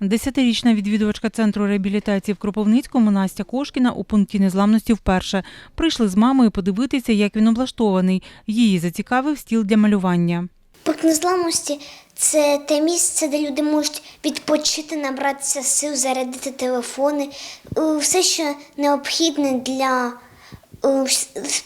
Десятирічна відвідувачка центру реабілітації в Кропивницькому Настя Кошкіна у пункті незламності вперше. Прийшли з мамою подивитися, як він облаштований. Її зацікавив стіл для малювання. Парк незламності це те місце, де люди можуть відпочити, набратися сил, зарядити телефони, е, все, що необхідне для е,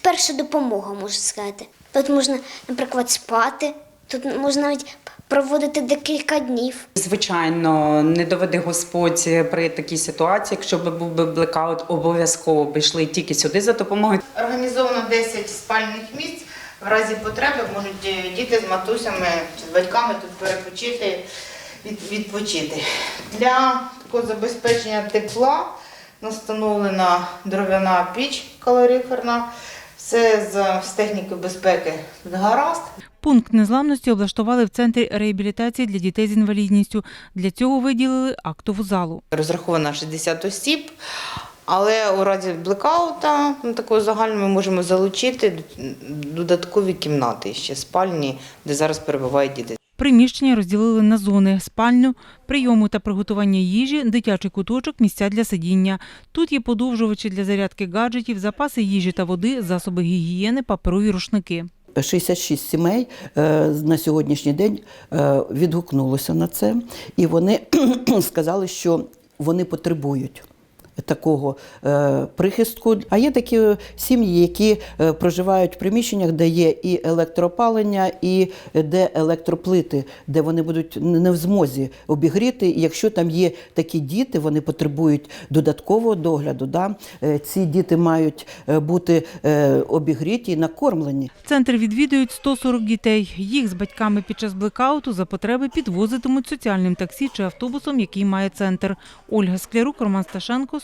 перша допомога, можна сказати. Тут можна, наприклад, спати, тут можна навіть проводити декілька днів. Звичайно, не доведе Господь при такій ситуації. Якщо б був би блекаут, обов'язково б йшли тільки сюди за допомогою. Організовано 10 спальних місць. В разі потреби можуть е, діти з матусями чи з батьками тут перепочити, від, відпочити. Для такого забезпечення тепла встановлена дров'яна піч калориферна. Все з, з техніки безпеки гаразд. Пункт незламності облаштували в центрі реабілітації для дітей з інвалідністю. Для цього виділили актову залу. Розраховано 60 осіб, але у разі блекаута ну, такого загального ми можемо залучити додаткові кімнати ще спальні, де зараз перебувають діти. Приміщення розділили на зони: спальню, прийому та приготування їжі, дитячий куточок, місця для сидіння. Тут є подовжувачі для зарядки гаджетів, запаси їжі та води, засоби гігієни, паперові рушники. 66 сімей е, на сьогоднішній день е, відгукнулося на це, і вони сказали, що вони потребують. Такого е, прихистку. А є такі сім'ї, які е, проживають в приміщеннях, де є і електроопалення, і де електроплити, де вони будуть не в змозі обігріти. І якщо там є такі діти, вони потребують додаткового догляду. Да? Е, Ці діти мають е, бути е, обігріті і накормлені. Центр відвідують 140 дітей. Їх з батьками під час блекауту за потреби підвозитимуть соціальним таксі чи автобусом, який має центр. Ольга Склярук, Роман Сташенко,